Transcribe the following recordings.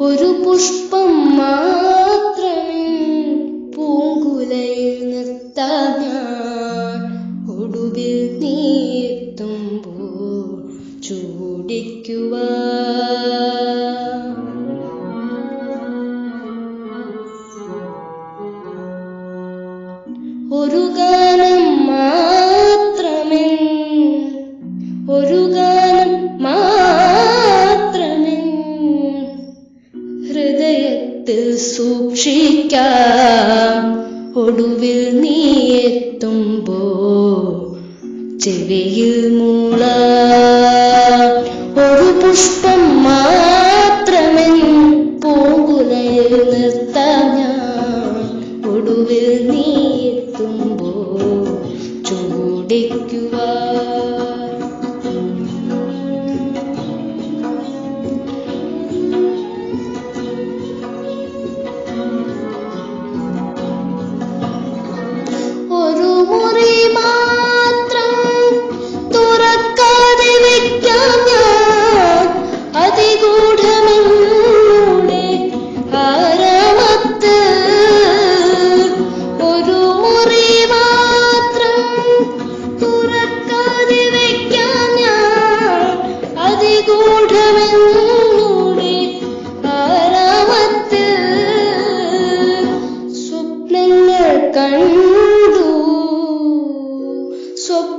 ഒരു പുഷ്പം മാത്രമേ പൂങ്കുലയിൽ നിർത്താൻ ഒടുവിൽ നീത്തുമ്പോൾ ചെവിയിൽ മൂള ഒരു പുഷ്പം മാത്രമേ പോകുലയിൽ നിർത്താൻ ഞാൻ. ഒടുവിൽ നീ എത്തുമ്പോ ചൂടിക്കുവാൻ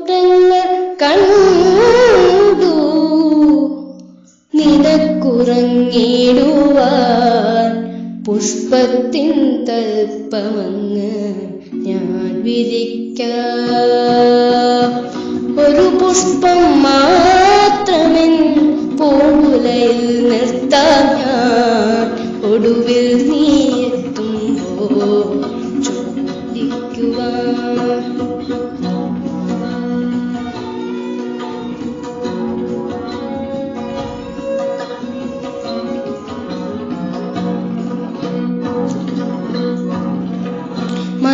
സ്വപ്നങ്ങൾ കണ്ടു. നിനക്കുറങ്ങിടുവാൻ പുഷ്പത്തിൻ തൽപ്പമങ്ങ് ഞാൻ വിരിക്ക. ഒരു പുഷ്പം മാത്രമെൻ പൂവുലയിൽ നിർത്താൻ ഞാൻ. ഒടുവിൽ നീ എത്തുമ്പോ ചോദിക്കുവാൻ.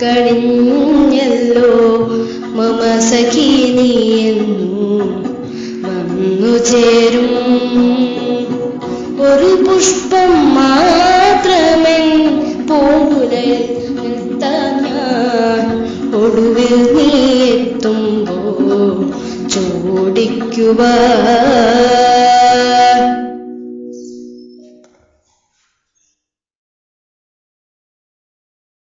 മൂടിക്കഴിഞ്ഞല്ലോ മമ സഖി വന്നു ചേരും. ഒരു പുഷ്പം മാത്രമേ പൂങ്കുലയിൽ ഒടുവിൽ നീ എത്തുമ്പോ ചോടിക്കുവാൻ